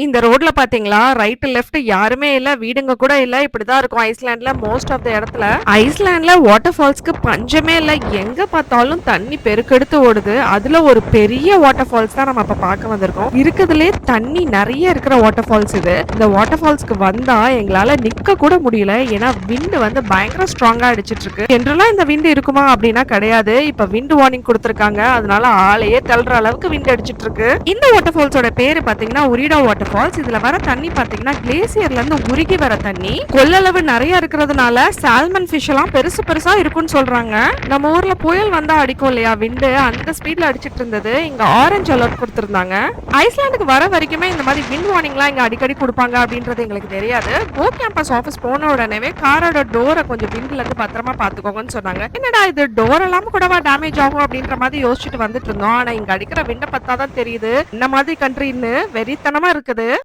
இந்த ரோட்ல பாத்தீங்களா? ரைட் லெஃப்ட் யாருமே இல்ல. வீடுங்க கூட இல்ல. இப்படிதான் இருக்கும் ஐஸ்லாண்ட்ல மோஸ்ட் ஆஃப் த இடத்துல. ஐஸ்லாண்ட்ல வாட்டர் ஃபால்ஸ்க்கு பஞ்சமே இல்ல. எங்க பார்த்தாலும் தண்ணி பெருக்கெடுத்து ஓடுது. அதுல ஒரு பெரிய வாட்டர் ஃபால்ஸ் தான் நம்ம இப்ப பார்க்க வந்திருக்கோம். இருக்கிறதுலே தண்ணி நிறைய இருக்கிற வாட்டர் ஃபால்ஸ் இது. இந்த வாட்டர் ஃபால்ஸ்க்கு வந்தா எங்களால நிக்க கூட முடியல. ஏன்னா விண்டு வந்து பயங்கர ஸ்ட்ராங்கா அடிச்சிட்டு இருக்கு. ஜென்ரலா இந்த விண்டு இருக்குமா அப்படின்னா கிடையாது. இப்ப விண்டு வார்னிங் கொடுத்துருக்காங்க. அதனால ஆளையே தள்ளுற அளவுக்கு விண்டு அடிச்சிட்டு இருக்கு. இந்த வாட்டர் ஃபால்ஸோட பேரு பாத்தீங்கன்னா உரிடா வாட்டர் ஃபால்ஸ் இதுல வர தண்ணி பாத்தீங்கன்னா கிளேசியர்ல இருந்து உருகி வர தண்ணி. கொள்ளளவு நிறைய இருக்கிறதுனால சால்மன் ஃபிஷ் எல்லாம் பெருசு பெருசா இருக்கும்னு சொல்றாங்க. நம்ம ஊர்ல புயல் வந்தா அடிக்கும் இல்லையா? விண்டு அந்த ஸ்பீட்ல அடிச்சிட்டு இருந்தது. இங்க ஆரஞ்சு அலர்ட் கொடுத்திருந்தாங்க. ஐஸ்லாண்டுக்கு வர வரைக்குமே இந்த மாதிரி விண்ட் வார்னிங்லாம் இங்க அடிக்கடி கொடுப்பாங்க அப்படின்றது எங்களுக்கு தெரியாது. கோ கேம்பஸ் ஆஃபீஸ் போன உடனே காரோட டோரை கொஞ்சம் விண்ட்ல இருந்து பத்திரமா பாத்துக்கோங்கன்னு சொன்னாங்க. என்னடா இது? டோர் எல்லாம் கூடவா டேமேஜ் ஆகும் அப்படின்ற மாதிரி யோசிச்சுட்டு வந்துட்டு இருந்தோம். ஆனா இங்க அடிக்கிற விண்ட பத்தாதான் தெரியுது. இந்த மாதிரி கண்ட்ரின்னு வெறித்தனமா இருக்குது. கிடையாது